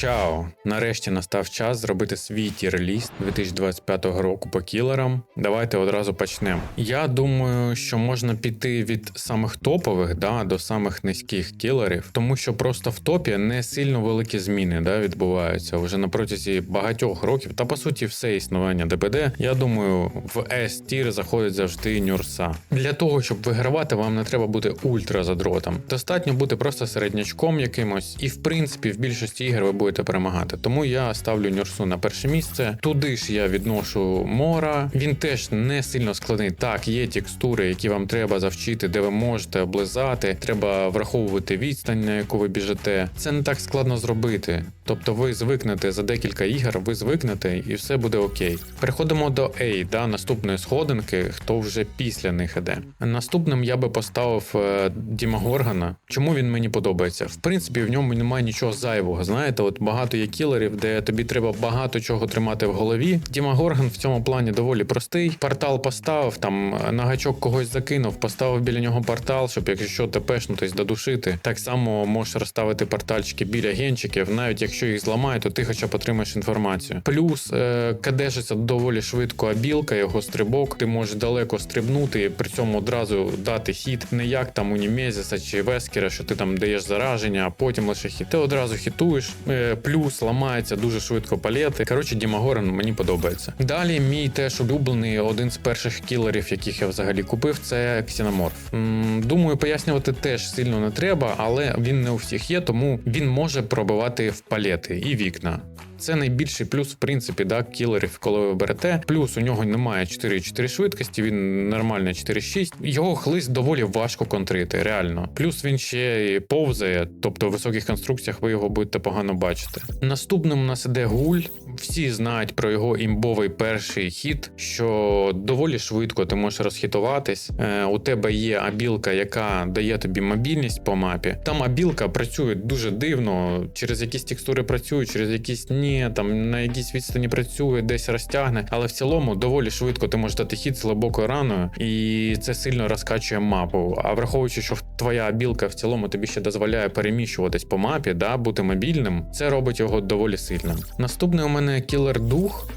Чао! Нарешті настав час зробити свій тір-ліст 2025 року по кілерам. Давайте одразу почнемо. Я думаю, що можна піти від самих топових да, до самих низьких кілерів, тому що просто в топі не сильно великі зміни да, відбуваються вже на протязі багатьох років. Та по суті, все існування ДБД. Я думаю, в s тір заходить завжди нюрса. Для того, щоб вигравати, вам не треба бути ультра задротом. Достатньо бути просто середнячком якимось, і в принципі в більшості ігор ви будете перемагати. Тому я ставлю нюрсу на перше місце. Туди ж я відношу мора. Він теж не сильно складний. Так, є текстури, які вам треба завчити, де ви можете облизати. Треба враховувати відстань, на яку ви біжите. Це не так складно зробити. Тобто ви звикнете за декілька ігор, ви звикнете і все буде окей. Переходимо до A, да, наступної сходинки, хто вже після них іде. Наступним я би поставив е, Діма Горгана. Чому він мені подобається? В принципі, в ньому немає нічого зайвого. Знаєте, от багато є кілерів, де тобі треба багато чого тримати в голові. Діма Горган в цьому плані доволі простий. Портал поставив, там на гачок когось закинув, поставив біля нього портал, щоб якщо що тепешнутись, додушити. Так само можеш розставити портальчики біля генчиків, навіть якщо їх зламають, то ти хоча б отримаєш інформацію. Плюс е, кадешиться доволі швидко абілка, його стрибок. Ти можеш далеко стрибнути, при цьому одразу дати хід, не як там у Німезіса чи Вескера, що ти там даєш зараження, а потім лише хід. Ти одразу хітуєш. Плюс ламається дуже швидко палети. Коротше, Дімагорен мені подобається. Далі мій теж улюблений, один з перших кілерів, яких я взагалі купив, це Ксіноморф. Думаю, пояснювати теж сильно не треба, але він не у всіх є, тому він може пробивати в палети і вікна. Це найбільший плюс, в принципі, да, кілерів, коли ви берете. Плюс у нього немає 4,4 швидкості, він нормально 4,6. Його хлист доволі важко контрити, реально. Плюс він ще і повзає, тобто в високих конструкціях ви його будете погано бачити. Наступним у нас іде гуль. Всі знають про його імбовий перший хід, що доволі швидко ти можеш розхитуватись. Е, у тебе є абілка, яка дає тобі мобільність по мапі. Там абілка працює дуже дивно, через якісь текстури працює, через якісь ні, там на якійсь відстані працює, десь розтягне. Але в цілому доволі швидко ти можеш дати хід з глибокою раною, і це сильно розкачує мапу. А враховуючи, що твоя білка в цілому тобі ще дозволяє переміщуватись по мапі, да, бути мобільним, це робить його доволі сильним. Наступний у мене кілер дух.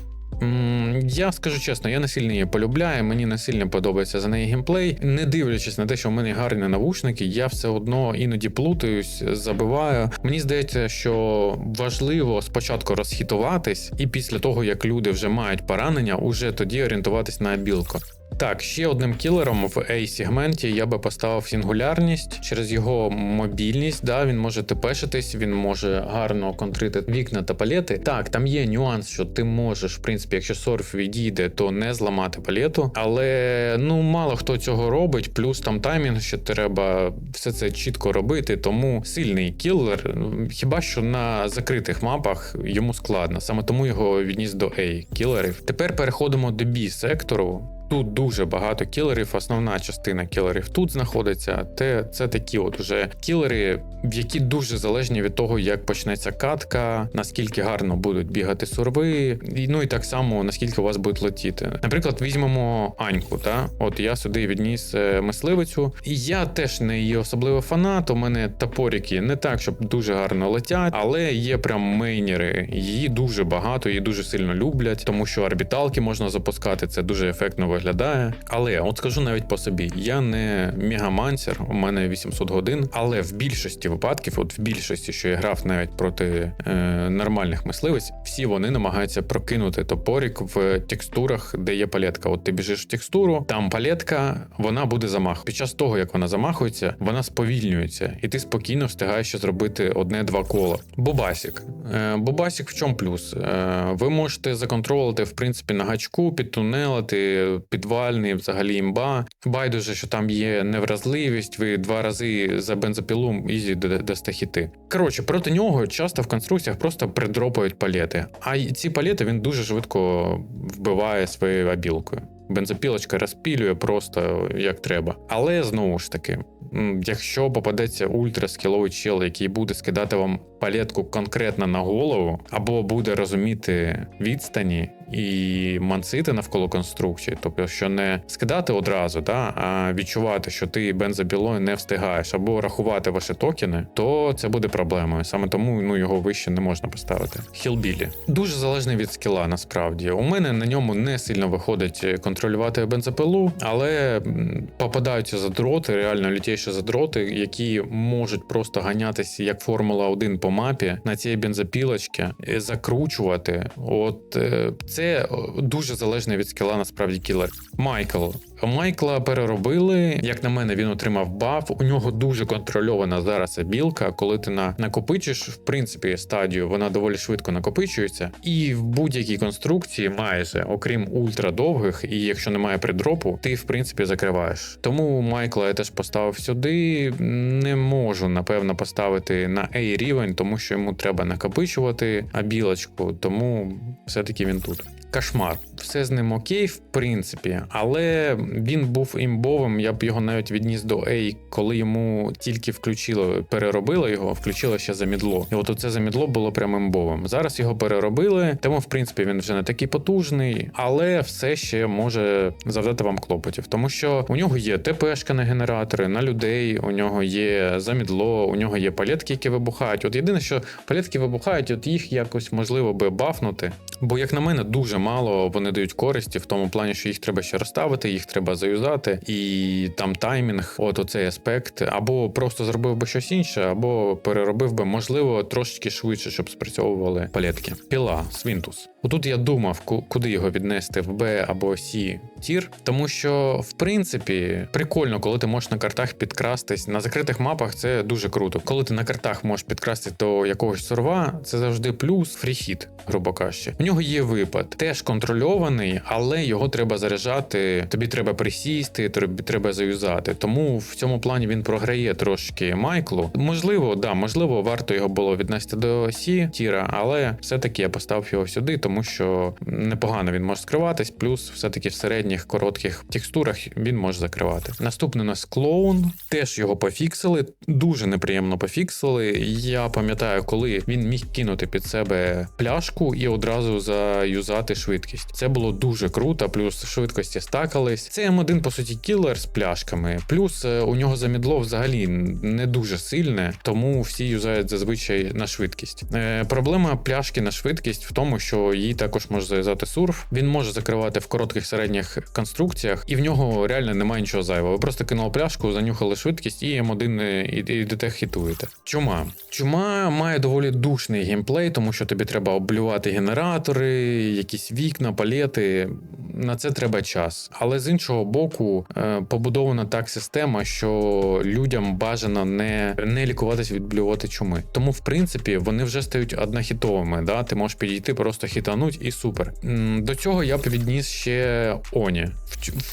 Я скажу чесно, я не сильно її полюбляю, мені не сильно подобається за неї геймплей. Не дивлячись на те, що в мене гарні навушники, я все одно іноді плутаюсь, забиваю. Мені здається, що важливо спочатку розхітуватись, і після того, як люди вже мають поранення, уже тоді орієнтуватись на білку. Так, ще одним кілером в A-сегменті я би поставив сингулярність через його мобільність. Да, він може тепешитись, він може гарно контрити вікна та палети. Так, там є нюанс, що ти можеш, в принципі, якщо сорф відійде, то не зламати палету. Але ну мало хто цього робить, плюс там таймінг, що треба все це чітко робити. Тому сильний кілер, ну, хіба що на закритих мапах йому складно. Саме тому його відніс до A кілерів. Тепер переходимо до B сектору. Тут дуже багато кілерів. Основна частина кілерів тут знаходиться. Те це такі, от уже кілери, які дуже залежні від того, як почнеться катка, наскільки гарно будуть бігати сурви, ну і так само наскільки у вас будуть летіти. Наприклад, візьмемо Аньку. Та от я сюди відніс е, мисливицю, і я теж не її особливо фанат. У мене топорики не так, щоб дуже гарно летять, але є прям мейнери. Її дуже багато, її дуже сильно люблять, тому що орбіталки можна запускати. Це дуже ефектно виглядає. Але от скажу навіть по собі: я не мегамансер, у мене 800 годин, але в більшості випадків, от в більшості, що я грав навіть проти е, нормальних мисливець, всі вони намагаються прокинути топорик в текстурах, де є палетка. От ти біжиш в текстуру, там палетка, вона буде замах. Під час того, як вона замахується, вона сповільнюється, і ти спокійно встигаєш ще зробити одне-два кола. Бобасік. Е, Бобасік в чому плюс? Е, ви можете законтролити, в принципі, на гачку, підтунелити, підвальний, взагалі імба. Байдуже, що там є невразливість, ви два рази за бензопілу ізі дасте хіти. Коротше, проти нього часто в конструкціях просто придропають палети. А ці палети він дуже швидко вбиває своєю абілкою. Бензопілочка розпілює просто як треба. Але знову ж таки, якщо попадеться ультраскіловий чел, який буде скидати вам палетку конкретно на голову, або буде розуміти відстані, і мансити навколо конструкції, тобто, що не скидати одразу, да, а відчувати, що ти бензобілою не встигаєш, або рахувати ваші токени, то це буде проблемою. Саме тому ну його вище не можна поставити. Хілбілі дуже залежний від скіла. Насправді у мене на ньому не сильно виходить контролювати бензопилу, але попадаються задроти, реально лютіші задроти, які можуть просто ганятися як Формула 1 по мапі на цій бензопілочці, е, закручувати. От е, це дуже залежно від скіла, насправді кілер. Майкл. Майкла переробили. Як на мене, він отримав баф. У нього дуже контрольована зараз білка. Коли ти на накопичиш, в принципі, стадію, вона доволі швидко накопичується. І в будь-якій конструкції, майже, окрім ультрадовгих, і якщо немає придропу, ти в принципі закриваєш. Тому Майкла я теж поставив сюди. Не можу напевно поставити на A рівень, тому що йому треба накопичувати абілочку, тому все-таки він тут. Кошмар, все з ним окей, в принципі, але він був імбовим. Я б його навіть відніс до A, коли йому тільки включили, переробили його, включили ще замідло. І от оце замідло було прям імбовим. Зараз його переробили, тому в принципі він вже не такий потужний, але все ще може завдати вам клопотів, тому що у нього є ТПшка на генератори, на людей, у нього є замідло, у нього є палетки, які вибухають. От єдине, що палетки вибухають, от їх якось можливо би бафнути. Бо, як на мене, дуже мало вони дають користі в тому плані, що їх треба ще розставити, їх треба заюзати, і там таймінг, от оцей аспект, або просто зробив би щось інше, або переробив би, можливо, трошечки швидше, щоб спрацьовували палетки. Піла, свінтус. Отут я думав, куди його віднести в Б або С тір, тому що в принципі прикольно, коли ти можеш на картах підкрастись. На закритих мапах це дуже круто. Коли ти на картах можеш підкрасти до якогось сурва, це завжди плюс фріхіт, грубо кажучи. У нього є випад, теж контрольований, але його треба заряджати. Тобі треба присісти, тобі треба заюзати. Тому в цьому плані він програє трошки Майклу. Можливо, да, можливо, варто його було віднести до Сі тіра, але все-таки я поставив його сюди, тому що непогано він може скриватись, плюс все-таки в середніх коротких текстурах він може закривати. Наступний у нас клоун, теж його пофіксили, дуже неприємно пофіксили. Я пам'ятаю, коли він міг кинути під себе пляшку і одразу заюзати швидкість. Це було дуже круто, плюс швидкості стакались. Це М1, по суті, кілер з пляшками. Плюс е, у нього замідло взагалі не дуже сильне, тому всі юзають зазвичай на швидкість. Е, проблема пляшки на швидкість в тому, що її також може зав'язати сурф. Він може закривати в коротких середніх конструкціях, і в нього реально немає нічого зайвого. Ви просто кинули пляшку, занюхали швидкість, і М1 і, і йдете хітуєте. Чума. Чума має доволі душний геймплей, тому що тобі треба облювати генератори, якісь вікна, палети. На це треба час. Але з іншого боку, е, побудована так система, що людям бажано не, не лікуватись від блювоти чуми. Тому, в принципі, вони вже стають однохітовими. Да? Ти можеш підійти, просто хітануть і супер. До цього я б відніс ще Оні.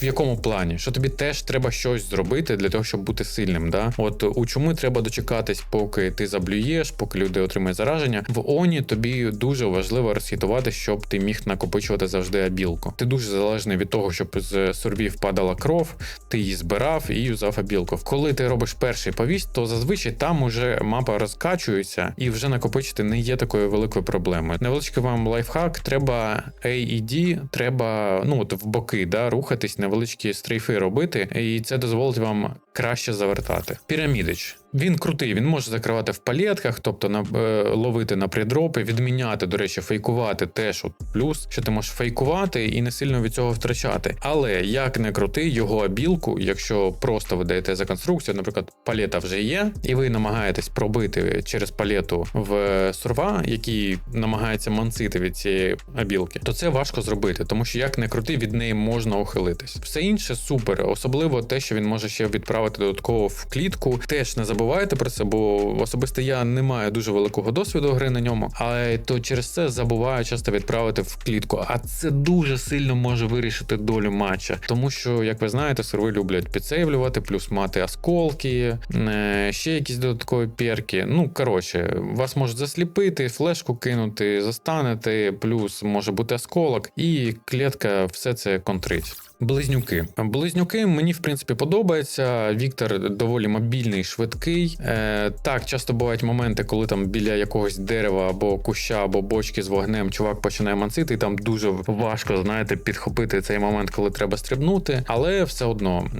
В, якому плані? Що тобі теж треба щось зробити для того, щоб бути сильним. Да? От у чуми треба дочекатись, поки ти заблюєш, поки люди отримають зараження. В Оні тобі дуже важливо розхитувати, щоб ти міг накопичувати завжди абілку. Ти дуже залежний від того, щоб з сурвів падала кров, ти її збирав і юзав абілку. Коли ти робиш перший повість, то зазвичай там уже мапа розкачується і вже накопичити не є такою великою проблемою. Невеличкий вам лайфхак, треба A і треба ну от в боки да, рухатись, невеличкі стрейфи робити, і це дозволить вам краще завертати. Пірамідич. Він крутий, він може закривати в палетках, тобто на, е, ловити на придропи, відміняти, до речі, фейкувати теж от плюс, що ти можеш фейкувати і не сильно від цього втрачати. Але як не крутий, його абілку, якщо просто ви даєте за конструкцію, наприклад, палета вже є, і ви намагаєтесь пробити через палету в сурва, який намагається мансити від цієї абілки, то це важко зробити, тому що як не крутий, від неї можна ухилитись. Все інше супер, особливо те, що він може ще відправити додатково в клітку. Теж не забувайте про це, бо особисто я не маю дуже великого досвіду гри на ньому, але то через це забуваю часто відправити в клітку. А це дуже сильно може вирішити долю матча, тому що, як ви знаєте, серви люблять підсейвлювати, плюс мати осколки, е, ще якісь додаткові перки. Ну коротше, вас можуть засліпити, флешку кинути, застанете, плюс може бути осколок, і клітка все це контрить. Близнюки. Близнюки мені в принципі подобається. Віктор доволі мобільний, швидкий. Е, так, часто бувають моменти, коли там біля якогось дерева або куща, або бочки з вогнем чувак починає мансити, і там дуже важко, знаєте, підхопити цей момент, коли треба стрибнути. Але все одно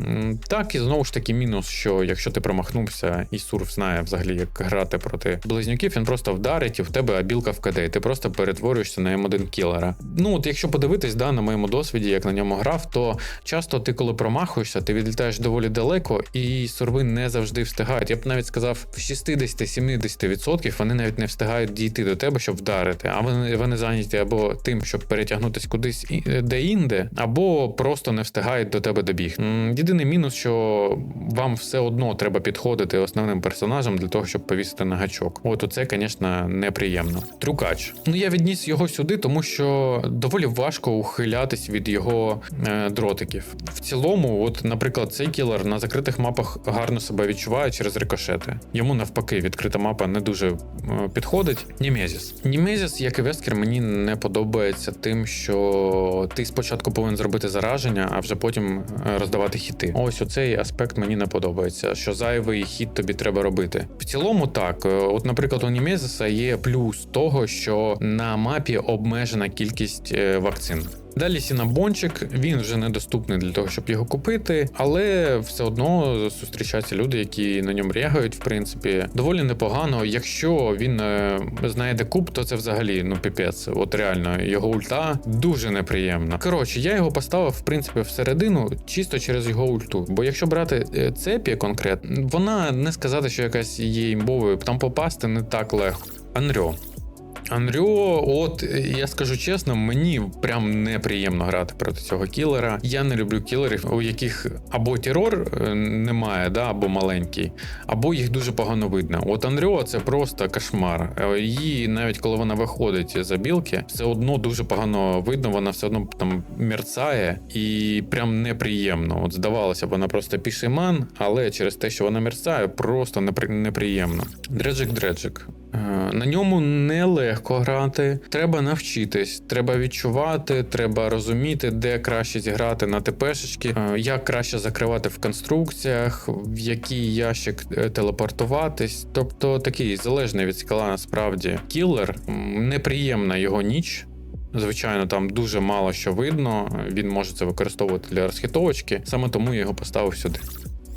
так і знову ж таки мінус, що якщо ти промахнувся, і сурф знає взагалі, як грати проти близнюків, він просто вдарить і в тебе абілка вкаде, і ти просто перетворюєшся на М1 кілера. Ну от якщо подивитись, да, на моєму досвіді, як на ньому грав, то часто ти, коли промахуєшся, ти відлітаєш доволі далеко, і сурви не завжди встигають. Я б навіть сказав, в 60-70% вони навіть не встигають дійти до тебе, щоб вдарити. А вони, вони зайняті або тим, щоб перетягнутись кудись і- де-інде, або просто не встигають до тебе добігти. Єдиний мінус, що вам все одно треба підходити основним персонажем для того, щоб повісити на гачок. От оце, звісно, неприємно. Трюкач. Ну я відніс його сюди, тому що доволі важко ухилятись від його е, дротиків. В цілому, от, наприклад, цей кілер на закритих мапах гарно себе відчуває через рикошети. Йому навпаки, відкрита мапа не дуже е, підходить. Німезіс. Німезіс, як і Вескер, мені не подобається тим, що ти спочатку повинен зробити зараження, а вже потім е, роздавати хіти. Ось оцей аспект мені не подобається, що зайвий хід тобі треба робити. В цілому, так, е, от, наприклад, у Німезіса є плюс того, що на мапі обмежена кількість вакцин. Далі Сінабончик, він вже недоступний для того, щоб його купити, але все одно зустрічаються люди, які на ньому реагують, в принципі, доволі непогано. Якщо він е, знайде куб, то це взагалі ну піпець. От реально його ульта дуже неприємна. Коротше, я його поставив в принципі всередину, чисто через його ульту. Бо якщо брати е, цепі конкретно, вона не сказати, що якась є імбовою, там попасти не так легко. Анрьо. Анріо, от я скажу чесно, мені прям неприємно грати проти цього кілера. Я не люблю кілерів, у яких або терор е, немає, да, або маленький, або їх дуже погано видно. От Анріо це просто кошмар. Е, Її навіть коли вона виходить за білки, все одно дуже погано видно, вона все одно там мерцає і прям неприємно. От здавалося б, вона просто пішиман, але через те, що вона мерцає, просто неприємно. Дреджик Дреджик. Е, На ньому нелегко грати. Треба навчитись, треба відчувати, треба розуміти, де краще зіграти на ТПшечки, е, як краще закривати в конструкціях, в який ящик е, телепортуватись. Тобто такий залежний від скала насправді кілер. Неприємна його ніч. Звичайно, там дуже мало що видно. Він може це використовувати для розхитовочки, саме тому я його поставив сюди.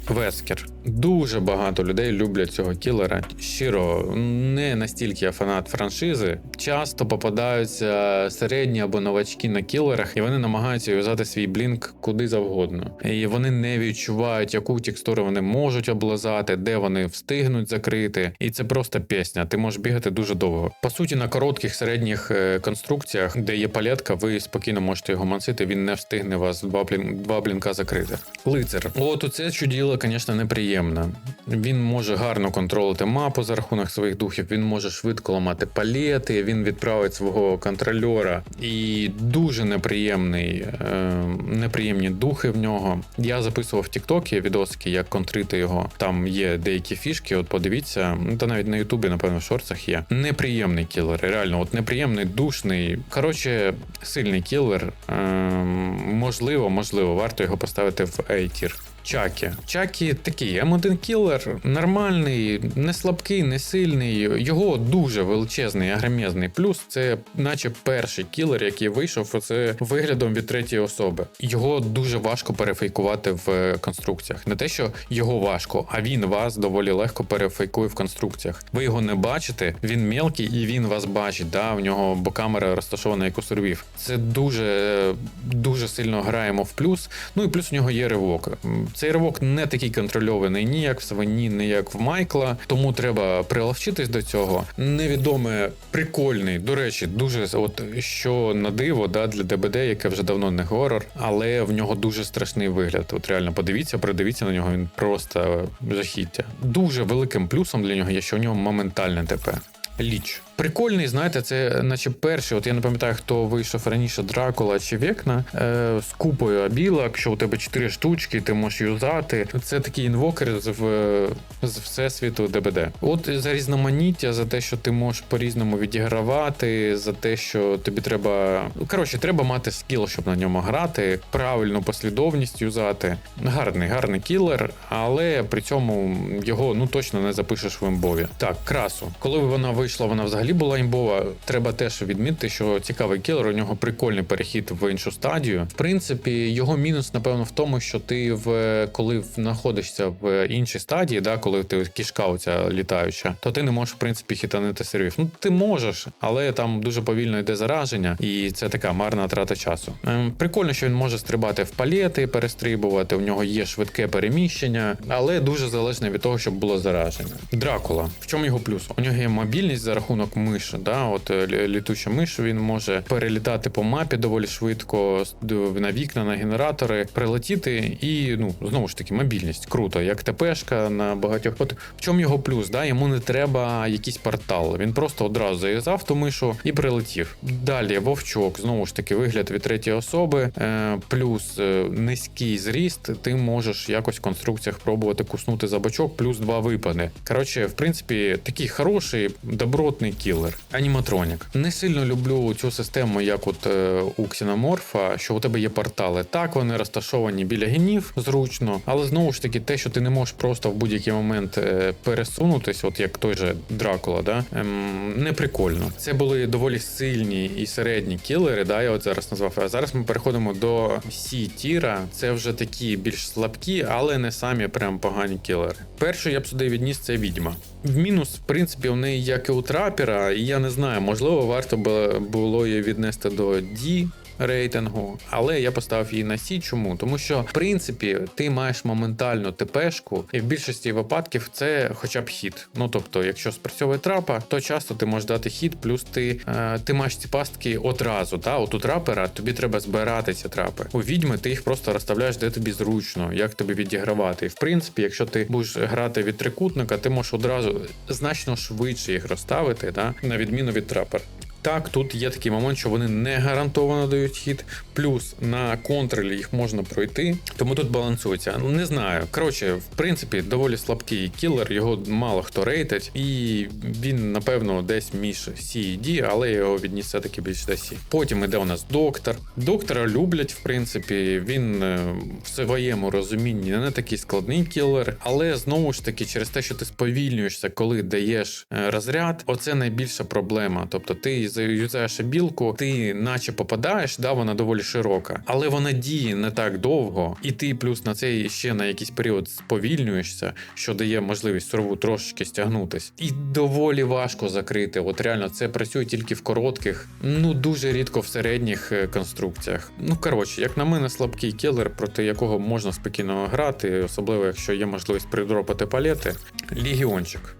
Вескер. Дуже багато людей люблять цього кілера. Щиро, не настільки я фанат франшизи. Часто попадаються середні або новачки на кілерах, і вони намагаються в'язати свій блінк куди завгодно. І вони не відчувають, яку текстуру вони можуть облазати, де вони встигнуть закрити. І це просто пісня. Ти можеш бігати дуже довго. По суті, на коротких середніх е, конструкціях, де є палетка, ви спокійно можете його мансити. Він не встигне вас два блінка закрити. Лицар. От оце чуділо, звісно, неприємно. Він може гарно контролити мапу за рахунок своїх духів. Він може швидко ламати палети. Він відправить свого контрольора. І дуже неприємний, е, неприємні духи в нього. Я записував в Тіктокі відосики, як контрити його. Там є деякі фішки. От подивіться, ну, та навіть на Ютубі, напевно, в шорцах є. Неприємний кілер. Реально, от неприємний, душний. Коротше, сильний кілер. Е, можливо, можливо, варто його поставити в A-тір. Чакі. Чакі такий М1 кілер, нормальний, не слабкий, не сильний. Його дуже величезний, агромезний плюс. Це наче перший кілер, який вийшов це виглядом від третьої особи. Його дуже важко перефейкувати в конструкціях. Не те, що його важко, а він вас доволі легко перефейкує в конструкціях. Ви його не бачите, він мелкий і він вас бачить. Да? В нього бо камера розташована як у сурвів. Це дуже дуже сильно граємо в плюс. Ну і плюс у нього є ривок. Цей ривок не такий контрольований ні як в свині, ні як в Майкла, тому треба приловчитись до цього. Невідоме, прикольний, до речі, дуже от що на диво да, для ДБД, яке вже давно не горор, але в нього дуже страшний вигляд. От реально подивіться, придивіться на нього, він просто жахіття. Дуже великим плюсом для нього є, що у нього моментальне ТП. Ліч. Прикольний, знаєте, це наче перший. От я не пам'ятаю, хто вийшов раніше Дракула чи Векна е, з купою абілок, що у тебе чотири штучки, ти можеш юзати. Це такий інвокер з, в, з всесвіту ДБД. От за різноманіття, за те, що ти можеш по-різному відігравати, за те, що тобі треба. Коротше, треба мати скіл, щоб на ньому грати, правильну послідовність юзати. Гарний, гарний кілер, але при цьому його ну точно не запишеш в імбові. Так, красу. Коли вона вийшла, вона взагалі була імбова. Треба теж відмітити, що цікавий кілер, у нього прикольний перехід в іншу стадію. В принципі, його мінус, напевно, в тому, що ти в коли знаходишся в іншій стадії, да, коли ти кішка оця літаюча, то ти не можеш в принципі хітанити сервів. Ну ти можеш, але там дуже повільно йде зараження, і це така марна трата часу. Ем, прикольно, що він може стрибати в палети, перестрибувати. У нього є швидке переміщення, але дуже залежно від того, щоб було зараження. Дракула. В чому його плюс? У нього є мобільність за рахунок миші. Да? От е, лі- літуча миш він може перелітати по мапі доволі швидко на вікна, на генератори, прилетіти і ну знову ж таки мобільність. Круто, як ТПшка на багатьох. От в чому його плюс? Да? Йому не треба якийсь портал. Він просто одразу зав'язав ту мишу і прилетів. Далі вовчок, знову ж таки, вигляд від третьої особи, е, плюс е, низький зріст. Ти можеш якось в конструкціях пробувати куснути за бочок, плюс два випади. Коротше, в принципі, такий хороший, добротний кілер. Аніматронік. Не сильно люблю цю систему, як от е, у ксеноморфа, що у тебе є портали. Так, вони розташовані біля генів зручно, але знову ж таки, те, що ти не можеш просто в будь-який момент е, пересунутись, от як той же Дракула, да, ем, не прикольно. Це були доволі сильні і середні кілери, да, я от зараз назвав. А зараз ми переходимо до Сі Тіра. Це вже такі більш слабкі, але не самі прям погані кілери. Перший я б сюди відніс це відьма. В мінус, в принципі, в неї як і у трапера, і я не знаю, можливо, варто було її віднести до D рейтингу, але я поставив її на Сі. Чому? Тому що в принципі ти маєш моментальну ТПшку, і в більшості випадків це хоча б хід. Ну тобто, якщо спрацьовує трапа, то часто ти можеш дати хід, плюс ти, е, ти маєш ці пастки одразу. Та? От у трапера тобі треба збирати ці трапи. У відьми ти їх просто розставляєш, де тобі зручно, як тобі відігравати. І в принципі, якщо ти будеш грати від трикутника, ти можеш одразу значно швидше їх розставити, да? на відміну від трапера. Так, тут є такий момент, що вони не гарантовано дають хід, плюс на контролі їх можна пройти, тому тут балансується. Ну не знаю. Коротше, в принципі, доволі слабкий кілер, його мало хто рейтить, і він, напевно, десь між C і D, але його відніс все-таки більш до C. Потім іде у нас доктор. Доктора люблять, в принципі, він е, в своєму розумінні не такий складний кілер, але знову ж таки, через те, що ти сповільнюєшся, коли даєш е, розряд, оце найбільша проблема. Тобто ти заюзаєш білку, ти наче попадаєш, да, вона доволі широка, але вона діє не так довго, і ти плюс на це ще на якийсь період сповільнюєшся, що дає можливість сурву трошечки стягнутись. І доволі важко закрити. От реально це працює тільки в коротких, ну дуже рідко в середніх е, конструкціях. Ну коротше, як на мене, слабкий кілер, проти якого можна спокійно грати, особливо якщо є можливість придропати палети. Легіончик.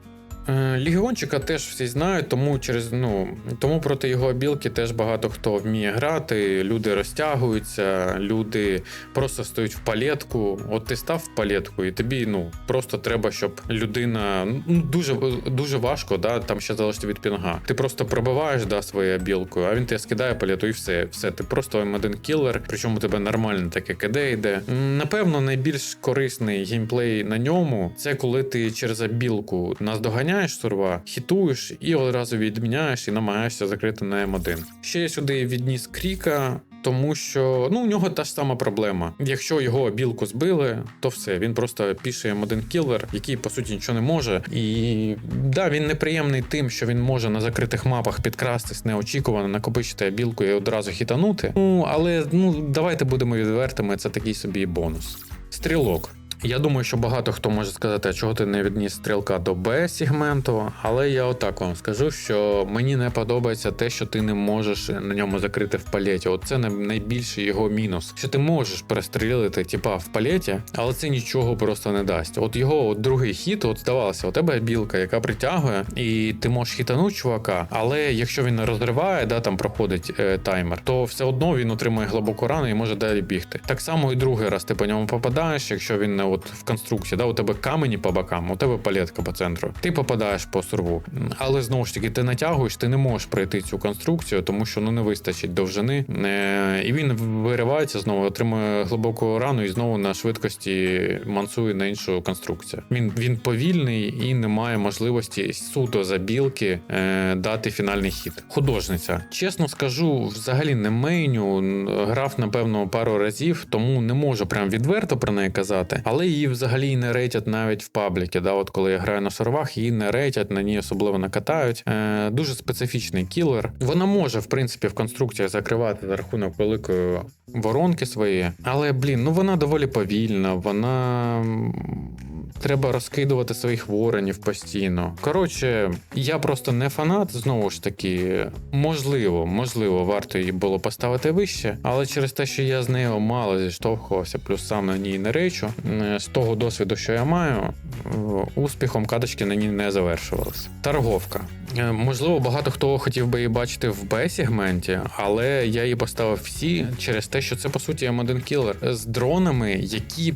Е, Легіончика теж всі знають, тому через ну тому проти його білки теж багато хто вміє грати. Люди розтягуються, люди просто стоять в палетку. От ти став в палетку, і тобі ну просто треба, щоб людина ну дуже дуже важко, да там ще залежить від пінга. Ти просто пробиваєш да своєю білкою, а він тебе скидає палету і все. Все, ти просто М1 кілер, причому тебе нормальне таке КД йде. Напевно, найбільш корисний геймплей на ньому це коли ти через білку наздоганяєш сурва, хітуєш і одразу відміняєш і намагаєшся закрити на М1. Ще я сюди відніс Кріка. Тому що ну у нього та ж сама проблема. Якщо його білку збили, то все, він просто піше М1 кілер, який по суті нічого не може. І да, він неприємний тим, що він може на закритих мапах підкрастись неочікувано, накопичити білку і одразу хітанути. Ну але ну давайте будемо відвертими. Це такий собі бонус. Стрілок. Я думаю, що багато хто може сказати, чого ти не відніс стрілка до Б сегменту, але я отак вам скажу, що мені не подобається те, що ти не можеш на ньому закрити в палеті. От це найбільший його мінус. Що ти можеш перестрілити типа в палеті, але це нічого просто не дасть. От його от другий хід, от здавалося, у тебе білка, яка притягує, і ти можеш хітанути чувака, але якщо він не розриває, да там проходить е, таймер, то все одно він отримує глибоку рану і може далі бігти. Так само і другий раз ти по ньому попадаєш, якщо він не от в конструкції, да, у тебе камені по бокам, у тебе палетка по центру. Ти попадаєш по сурву. Але знову ж таки, ти натягуєш, ти не можеш пройти цю конструкцію, тому що ну не вистачить довжини. Е, і він виривається знову, отримує глибоку рану і знову на швидкості мансує на іншу конструкцію. Він, він повільний і не має можливості суто за білки е, дати фінальний хід. Художниця. Чесно скажу, взагалі не мейню. Грав, напевно, пару разів, тому не можу прям відверто про неї казати, але її взагалі не рейтять навіть в пабліки. Да, от коли я граю на сервах, її не рейтять, на ній особливо накатають. Е, дуже специфічний кілер. Вона може, в принципі, в конструкціях закривати за рахунок великої воронки своєї, але блін, ну вона доволі повільна, вона. Треба розкидувати своїх воронів постійно. Коротше, я просто не фанат. Знову ж таки, можливо, можливо, варто її було поставити вище, але через те, що я з нею мало зіштовхувався, плюс сам на ній не речу. З того досвіду, що я маю, успіхом каточки на ній не завершувалися. Торговка. Е, Можливо, багато хто хотів би її бачити в Б-сегменті, але я її поставив всі через те, що це по суті М1 кілер з дронами, які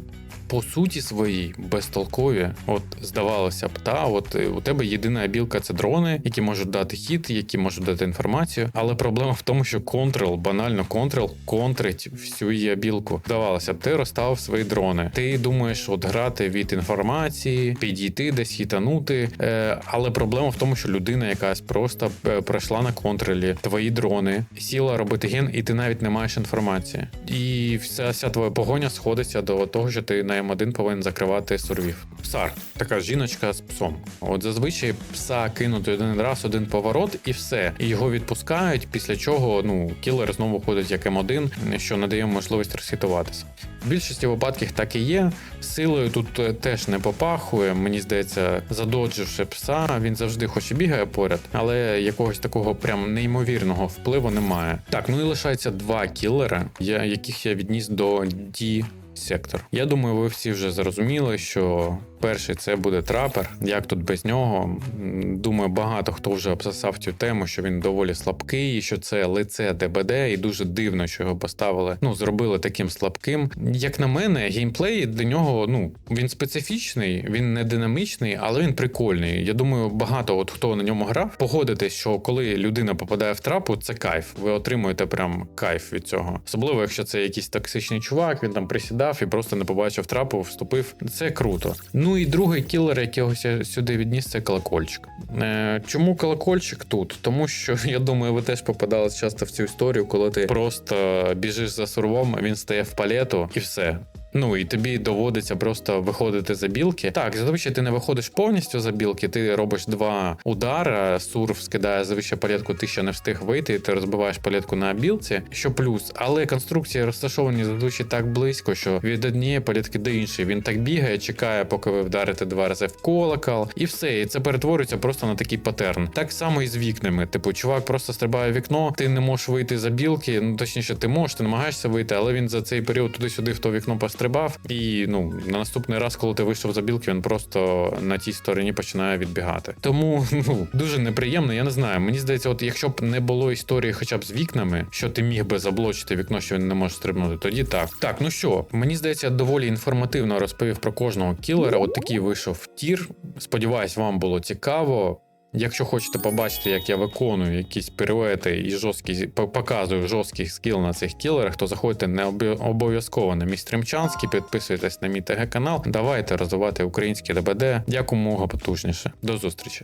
по суті своїй безтолкові. От здавалося б, та от е, у тебе єдина білка це дрони, які можуть дати хід, які можуть дати інформацію. Але проблема в тому, що контрол, банально контрол, контрить всю її білку. Здавалося б, ти розставив свої дрони. Ти думаєш, от грати від інформації, підійти десь хітанути. Е, але проблема в тому, що людина якась просто е, пройшла на контролі твої дрони, сіла робити ген, і ти навіть не маєш інформації. І вся, вся твоя погоня сходиться до того, що ти на М1 повинен закривати сурвів. Псар, така жіночка з псом. От зазвичай пса кинути один раз, один поворот, і все. І його відпускають, після чого ну кілер знову ходить як М1, що надає можливість розхитуватися. В більшості випадків так і є. Силою тут е, теж не попахує. Мені здається, задодживши пса, він завжди хоч і бігає поряд, але якогось такого прям неймовірного впливу немає. Так, ну і лишається два кілери, я, яких я відніс до D сектор. Я думаю, ви всі вже зрозуміли, що перший це буде трапер. Як тут без нього? Думаю, багато хто вже обсосав цю тему, що він доволі слабкий, що це лице ДБД, і дуже дивно, що його поставили. Ну, зробили таким слабким. Як на мене, геймплей для нього ну він специфічний, він не динамічний, але він прикольний. Я думаю, багато от хто на ньому грав, погодитесь, що коли людина попадає в трапу, це кайф. Ви отримуєте прям кайф від цього. Особливо, якщо це якийсь токсичний чувак, він там присідав і просто не побачив трапу, вступив. Це круто. Ну і другий кілер, якого я сюди відніс, це колокольчик. Е, чому колокольчик тут? Тому що я думаю, ви теж попадали часто в цю історію, коли ти просто біжиш за сурвом, він стає в палету і все. Ну і тобі доводиться просто виходити за білки. Так, зазвичай ти не виходиш повністю за білки, ти робиш два удари, сурф скидає зазвичай палетку, ти ще не встиг вийти, і ти розбиваєш палетку на білці, що плюс. Але конструкції розташовані зазвичай так близько, що від однієї палетки до іншої він так бігає, чекає, поки ви вдарите два рази в колокол, і все. І це перетворюється просто на такий патерн. Так само і з вікнами. Типу, чувак просто стрибає вікно, ти не можеш вийти за білки. Ну точніше, ти можеш, ти намагаєшся вийти, але він за цей період туди-сюди в то вікно пострибав. І ну на наступний раз, коли ти вийшов за білки, він просто на тій стороні починає відбігати. Тому ну дуже неприємно. Я не знаю. Мені здається, от якщо б не було історії, хоча б з вікнами, що ти міг би заблочити вікно, що він не може стрибнути, тоді так. Так, ну що, мені здається, доволі інформативно розповів про кожного кілера. От такий вийшов тір. Сподіваюсь, вам було цікаво. Якщо хочете побачити, як я виконую якісь піруети і жорсткі по- показую жорсткий скіл на цих кілерах, то заходьте не обов'язково на мій стрімчанський, підписуйтесь на мій ТГ канал. Давайте розвивати українське ДБД якомога потужніше. До зустрічі.